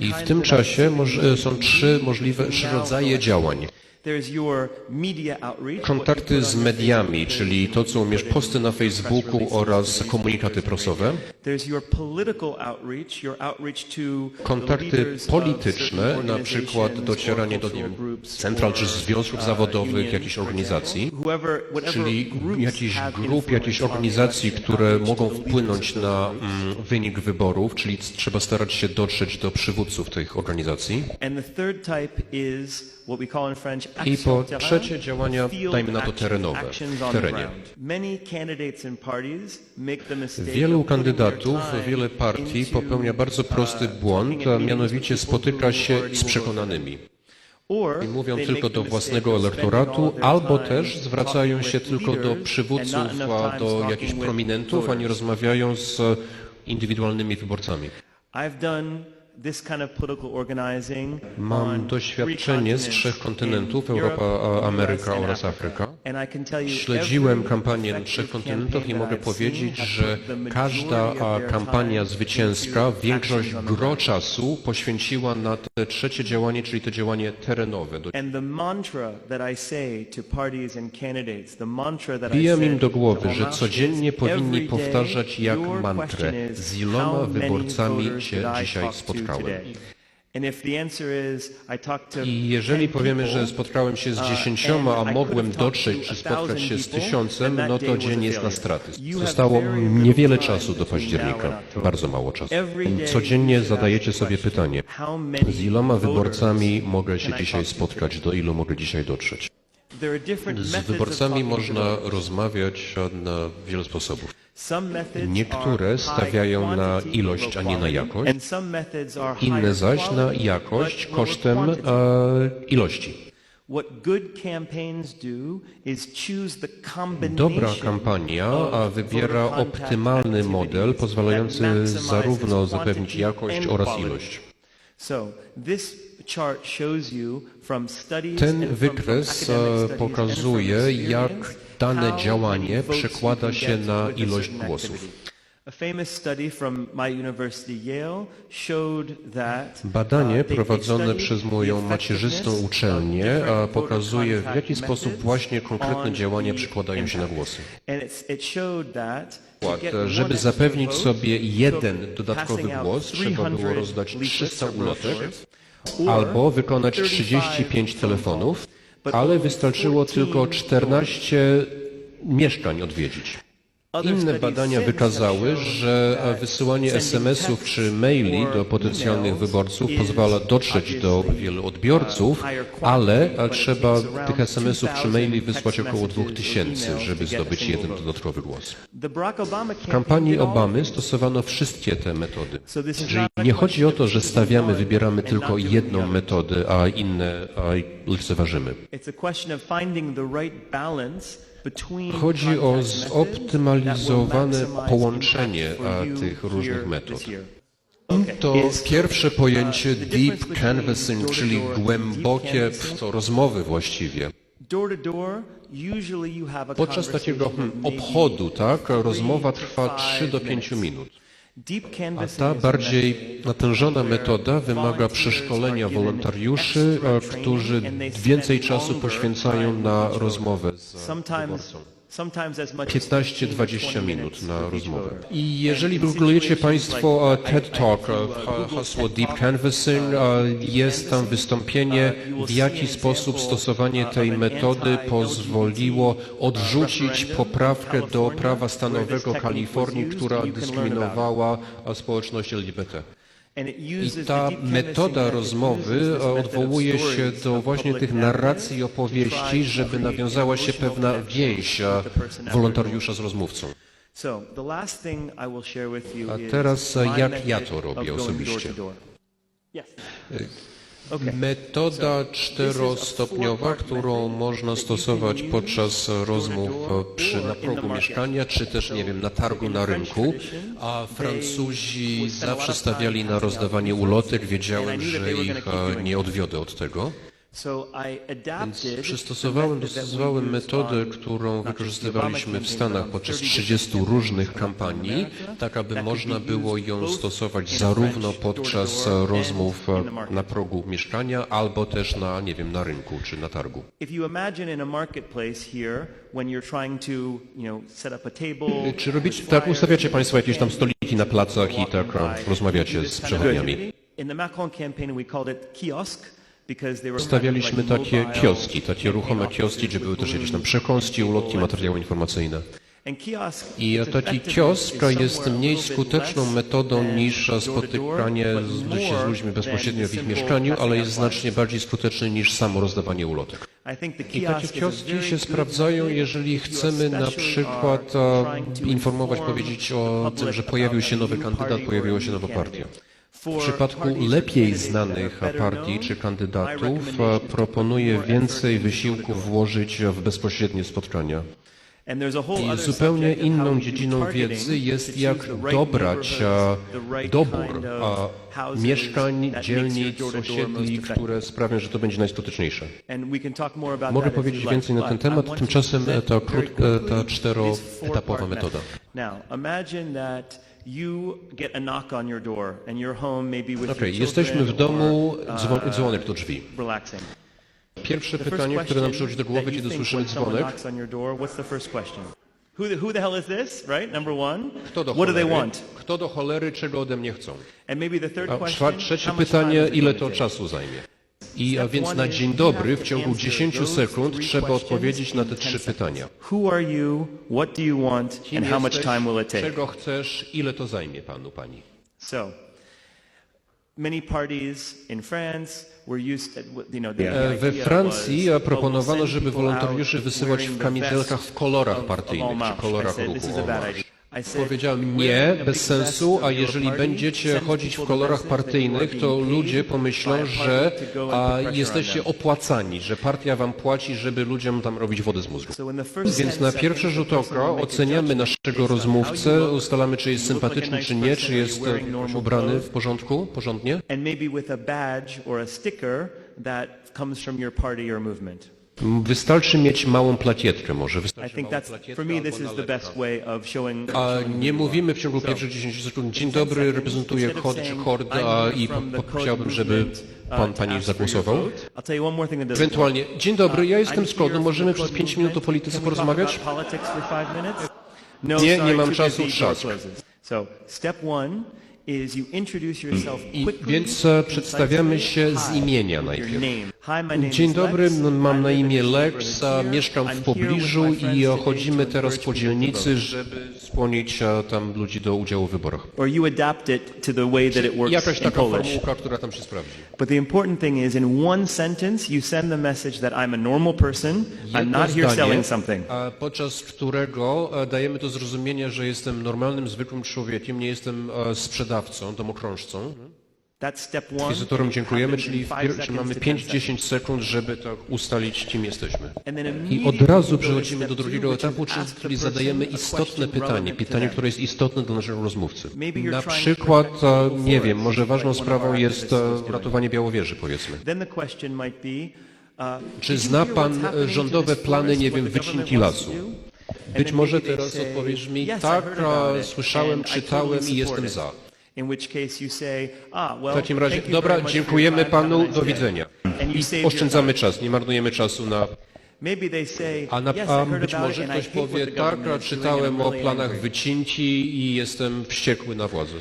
I w tym czasie moż- są trzy możliwe trzy rodzaje działań. Kontakty z mediami, czyli to, co umiesz posty na Facebooku oraz komunikaty prasowe. Kontakty polityczne, na przykład docieranie do wiem, central czy związków uh, zawodowych, jakichś organizacji, czyli jakichś grup, jakichś organizacji, które mogą wpłynąć na mm, wynik wyborów, czyli trzeba starać się dotrzeć do przywódców tych organizacji. And the third type is what we call in French I po trzecie działania, dajmy na to terenowe, w terenie. Wielu kandydatów, wiele partii popełnia bardzo prosty uh, błąd, a mianowicie spotyka się z przekonanymi. I mówią tylko do własnego elektoratu, albo też zwracają się tylko do przywódców, a do jakichś prominentów, a nie rozmawiają z indywidualnymi wyborcami. Mam doświadczenie z trzech kontynentów, Europa, Ameryka oraz. Afryka. Śledziłem kampanię trzech kontynentów i mogę powiedzieć, że każda kampania zwycięska większość gro czasu poświęciła na te trzecie działanie, czyli to działanie terenowe. Say im do głowy, że codziennie powinni powtarzać jak mantrę, z iloma wyborcami się dzisiaj spotkałem. I jeżeli 10 powiemy, że spotkałem się z uh, dziesięcioma, a mogłem dotrzeć czy spotkać się z tysiącem, no to dzień jest na straty. Zostało niewiele czasu do października, bardzo mało czasu. Codziennie zadajecie sobie pytanie, z iloma wyborcami mogę się dzisiaj spotkać, do ilu mogę dzisiaj dotrzeć. Z wyborcami można rozmawiać na wiele sposobów. Niektóre stawiają na ilość, a nie na jakość. Inne zaś na jakość kosztem e, ilości. Dobra kampania wybiera optymalny model pozwalający zarówno zapewnić jakość oraz ilość. Ten wykres e, pokazuje, jak dane działanie przekłada się na ilość głosów. Badanie uh, they prowadzone przez moją macierzystą uczelnię pokazuje, w jaki sposób właśnie konkretne on działania przekładają się na głosy. Get żeby zapewnić sobie jeden dodatkowy głos, trzeba było 300 rozdać leaflets 300 or ulotek albo wykonać 35 35 phone telefonów, ale wystarczyło 14 tylko 14 mieszkań odwiedzić. Inne badania wykazały, że that wysyłanie SMS-ów czy maili do potencjalnych wyborców pozwala dotrzeć do wielu odbiorców, higher quantity, ale it trzeba tych SMS-ów czy 2000 maili wysłać około messages or 2000, emails żeby zdobyć jeden dodatkowy głos. W kampanii Obamy stosowano wszystkie te metody. Czyli nie chodzi o to, że stawiamy, wybieramy tylko jedną metodę, a inne a lekceważymy. It's a question of finding the right balance between Chodzi o zoptymalizowane połączenie tych różnych metod. To pierwsze pojęcie the deep canvassing, czyli głębokie to rozmowy właściwie. Podczas takiego hmm, obchodu, tak, rozmowa trwa five 3 do 5 minutes. minut. A ta bardziej natężona metoda wymaga przeszkolenia wolontariuszy, którzy więcej czasu poświęcają na rozmowę z wyborcą. Sometimes as much as 15-20 15-20 minut na rozmowę. I jeżeli googlujecie Państwo TED Talk, hasło Deep Canvassing, uh, jest tam wystąpienie, uh, w jaki sposób stosowanie tej metody pozwoliło odrzucić poprawkę do prawa stanowego Kalifornii, która dyskryminowała społeczność LGBT. I ta metoda rozmowy odwołuje się do właśnie tych narracji i opowieści, żeby nawiązała się pewna więź wolontariusza z rozmówcą. A teraz, jak ja to robię osobiście. Okay. Metoda czterostopniowa, którą można stosować podczas rozmów przy, na progu mieszkania, czy też, nie wiem, na targu na rynku, a Francuzi zawsze stawiali na rozdawanie ulotek, wiedziałem, że ich e, nie odwiodę od tego. Więc przystosowałem, dostosowałem metodę, którą wykorzystywaliśmy w Stanach podczas 30 różnych kampanii, tak aby można było ją stosować zarówno podczas rozmów na progu mieszkania, albo też na, nie wiem, na rynku czy na targu. Czy robicie, tak ustawiacie Państwo jakieś tam stoliki na placach i tak rozmawiacie z przechodniami? In the Macron campaign we called it kiosk. Stawialiśmy takie kioski, takie ruchome kioski, gdzie były też jakieś tam przekąski, ulotki, materiały informacyjne. I taki kiosk jest mniej skuteczną metodą niż spotykanie się z ludźmi bezpośrednio w ich mieszkaniu, ale jest znacznie bardziej skuteczny niż samo rozdawanie ulotek. I takie kioski się sprawdzają, jeżeli chcemy na przykład e, informować, powiedzieć o tym, że pojawił się nowy kandydat, pojawiła się nowa partia. W przypadku lepiej znanych partii czy kandydatów proponuję e, więcej wysiłków włożyć w bezpośrednie spotkania. I zupełnie inną dziedziną wiedzy jest, jak dobrać e, dobór mieszkań, dzielnic, osiedli, które sprawią, że to będzie najskuteczniejsze. Mogę powiedzieć więcej na ten temat, tymczasem e, ta, krótka, ta czteroetapowa metoda. Okay, jesteśmy w domu, dzwon, dzwonek do drzwi. Pierwsze pytanie, które nam przychodzi do głowy, kiedy słyszymy dzwonek. Kto do cholery? Kto do cholery, czego ode mnie chcą? And trzecie pytanie, ile to czasu zajmie? I a więc na dzień dobry w ciągu 10 sekund trzeba odpowiedzieć na te trzy pytania. Who? Czego chcesz? Ile to zajmie panu, pani? So, many parties in France e, we Francji proponowano, żeby wolontariuszy wysyłać w kamizelkach w kolorach partyjnych czy kolorach ruchu Powiedziałem nie, bez sensu, a jeżeli będziecie chodzić w kolorach partyjnych, to ludzie pomyślą, że a, jesteście opłacani, że partia wam płaci, żeby ludziom tam robić wody z mózgu. Więc na pierwszy rzut oka oceniamy naszego rozmówcę, ustalamy, czy jest sympatyczny, czy nie, czy jest e, ubrany w porządku, porządnie. Wystarczy mieć małą plakietkę może. Wystarczy A nie mówimy w ciągu pierwszych 10 sekund, dzień dobry, reprezentuję Hod czy Horda i chciałbym, żeby pan, pani zagłosował. Ewentualnie, dzień dobry, ja jestem z Kodem, możemy przez 5 minut o polityce porozmawiać? Nie, nie mam czasu, trzask. Mm. Więc e, przedstawiamy się z imienia najpierw. Dzień dobry, no, mam na imię Lex, mieszkam w pobliżu i chodzimy teraz po dzielnicy, żeby skłonić e, tam ludzi do udziału w wyborach. Jakaś taka formułka, która tam się sprawdzi. But the important thing is in one sentence you send the message that I'm a normal person, I'm not here selling something. Podczas którego e, dajemy do zrozumienia, że jestem normalnym, zwykłym człowiekiem, nie jestem sprzedawcą pracodawcą, domokrążcą. Dziękujemy, czyli, czyli mamy 5-10 sekund, żeby to ustalić, kim jesteśmy. I od razu przechodzimy do drugiego etapu, czyli zadajemy istotne pytanie, pytanie, które jest istotne dla naszego rozmówcy. Na przykład, e, nie wiem, może ważną sprawą jest e, ratowanie Białowieży, powiedzmy. Czy zna Pan e, rządowe plany, nie wiem, wycinki lasu? Być może teraz odpowiesz mi, tak, słyszałem, czytałem i jestem za. W takim razie, dobra, dziękujemy Panu, do widzenia. I oszczędzamy czas, nie marnujemy czasu na a, na, a być może ktoś powie, tak, a czytałem o planach wycinci i jestem wściekły na władzę.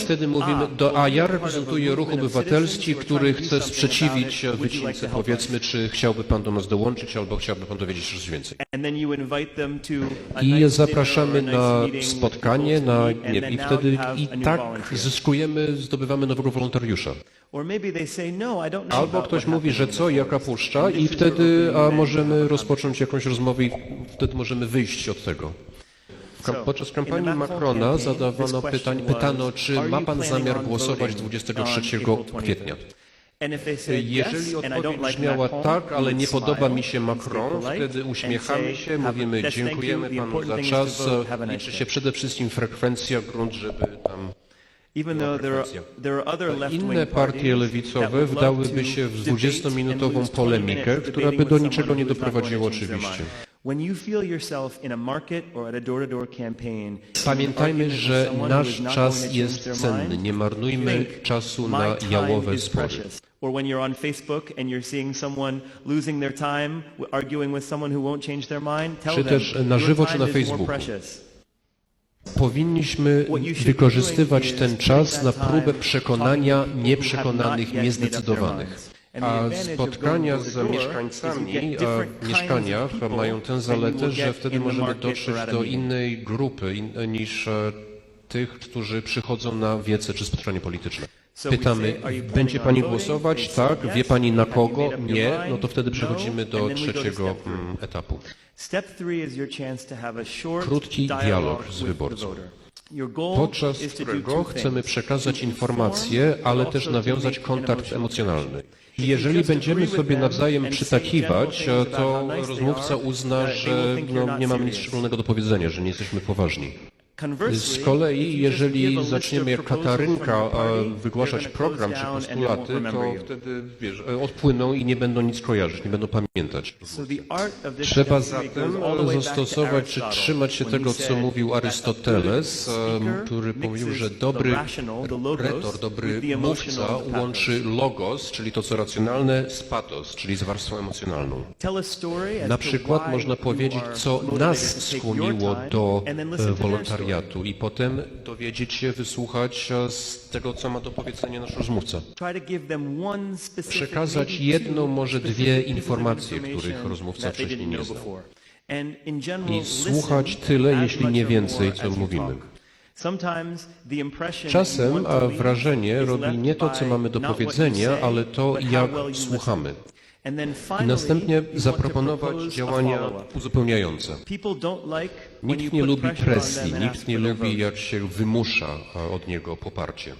Wtedy mówimy, do, a ja reprezentuję ruch obywatelski, który chce sprzeciwić wycince. Powiedzmy, czy chciałby Pan do nas dołączyć, albo chciałby Pan dowiedzieć się coś więcej. I zapraszamy na spotkanie, na, nie, i wtedy i tak zyskujemy, zdobywamy nowego wolontariusza. Albo ktoś mówi, że co, jaka puszcza i wtedy a możemy rozpocząć jakąś rozmowę i wtedy możemy wyjść od tego. Podczas kampanii Macrona zadawano pytań, pytano, czy ma pan zamiar głosować 23 kwietnia. Y, jeżeli odpowiedź brzmiała tak, ale nie podoba mi się Macron, wtedy uśmiechamy się, mówimy dziękujemy panu za czas, liczy się przede wszystkim frekwencja, grunt, żeby tam doprowadziła change their oczywiście. mind. When you feel yourself in a market or at a door-to-door campaign, Pamiętajmy, że nasz czas jest cenny. Nie marnujmy czasu "My na jałowe spory. precious." Or when you're on Facebook and you're seeing someone losing their time w- arguing with someone who won't change their mind, tell Czy them też na żywo, czy na Facebooku. Powinniśmy wykorzystywać ten czas na próbę przekonania nieprzekonanych, niezdecydowanych. A spotkania z mieszkańcami w mieszkaniach mają tę zaletę, że wtedy możemy dotrzeć do innej grupy tych e, tych, którzy przychodzą na wiece czy spotkanie polityczne. Pytamy, będzie pani głosować? Tak. Wie pani na kogo? Nie. No to wtedy No. przechodzimy do trzeciego mm, etapu. Krótki dialog z wyborcą. podczas którego chcemy przekazać informacje, inform, ale też nawiązać kontakt emocjonalny. jeżeli będziemy sobie nawzajem przytakiwać, to rozmówca uzna, że no, nie mamy nic szczególnego do powiedzenia, że nie jesteśmy poważni. Z kolei, jeżeli zaczniemy jak Katarynka wygłaszać program czy postulaty, to wtedy wiesz, odpłyną i nie będą nic kojarzyć, nie będą pamiętać. Trzeba zatem zastosować czy trzymać się tego, co mówił Arystoteles, speaker który mówił, że dobry retor, dobry mówca łączy logos, czyli to co racjonalne, z patos, czyli z warstwą emocjonalną. Na przykład można powiedzieć, co nas skłoniło do and wolontariatu i potem dowiedzieć się, wysłuchać e, z tego, co ma do powiedzenia nasz rozmówca. Przekazać jedną, może dwie informacje, których rozmówca wcześniej nie znał. I słuchać tyle, jeśli nie więcej, co mówimy. Czasem wrażenie robi nie to, co mamy do powiedzenia, ale to, jak słuchamy. I następnie zaproponować działania uzupełniające. Nikt nie lubi presji, nikt nie lubi, jak się wymusza a, od niego poparcie.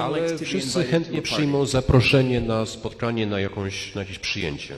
Ale wszyscy chętnie przyjmą zaproszenie na spotkanie, na, jakąś, na jakieś przyjęcie.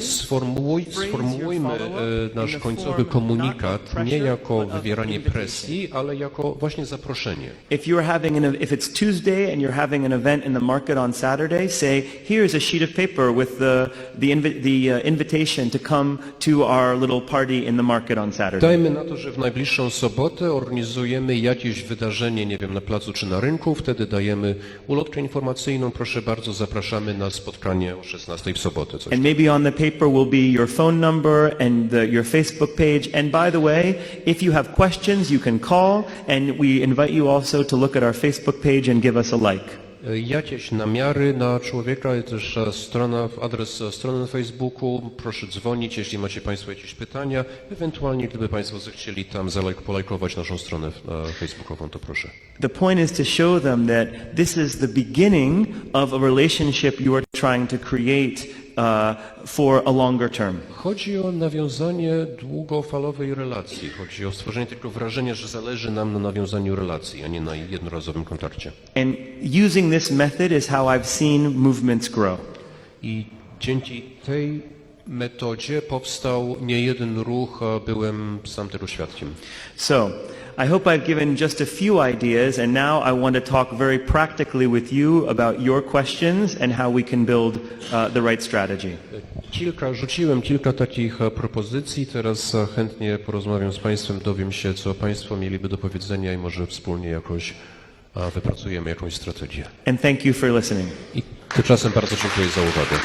Sformułuj, sformułujmy e, nasz końcowy komunikat nie jako wywieranie presji, ale jako właśnie zaproszenie. If you're having an if it's Tuesday and you're having an event in the market on Saturday, say here's a sheet of paper with the the, invi- the uh, invitation to come to our little party in the market on Saturday. Dajmy na to, że w najbliższą sobotę organizujemy jakieś wydarzenie, nie wiem, na placu czy na rynku, wtedy dajemy ulotkę informacyjną, proszę bardzo, zapraszamy na spotkanie o 16 w sobotę. Coś. And maybe on the paper will be your phone number and the, your Facebook page. And by the way, if you have questions, you can call, and we invite you also to look at our Facebook page and give us a like. Jakieś namiary na człowieka, też e, strona, adres e, strony na Facebooku, proszę dzwonić, jeśli macie Państwo jakieś pytania, ewentualnie gdyby Państwo zechcieli tam zalajk, polajkować naszą stronę e, facebookową, to proszę. The point is to show them that this is the beginning of a relationship you are trying to create uh, for a longer term. Chodzi o nawiązanie długofalowej relacji. Chodzi o stworzenie tego wrażenia, że zależy nam na nawiązaniu relacji, a nie na jednorazowym kontakcie. And using this method is how I've seen movements grow. I dzięki tej metodzie powstał nie jeden ruch, a byłem sam tego świadkiem. So, I hope I've given just a few ideas, and now I want to talk very practically with you about your questions and how we can build uh, the right strategy. Kilka, rzuciłem kilka takich e, propozycji, teraz e, chętnie porozmawiam z Państwem, dowiem się, co Państwo mieliby do powiedzenia i może wspólnie jakoś e, wypracujemy jakąś strategię. And thank you for listening. I tymczasem bardzo dziękuję za uwagę.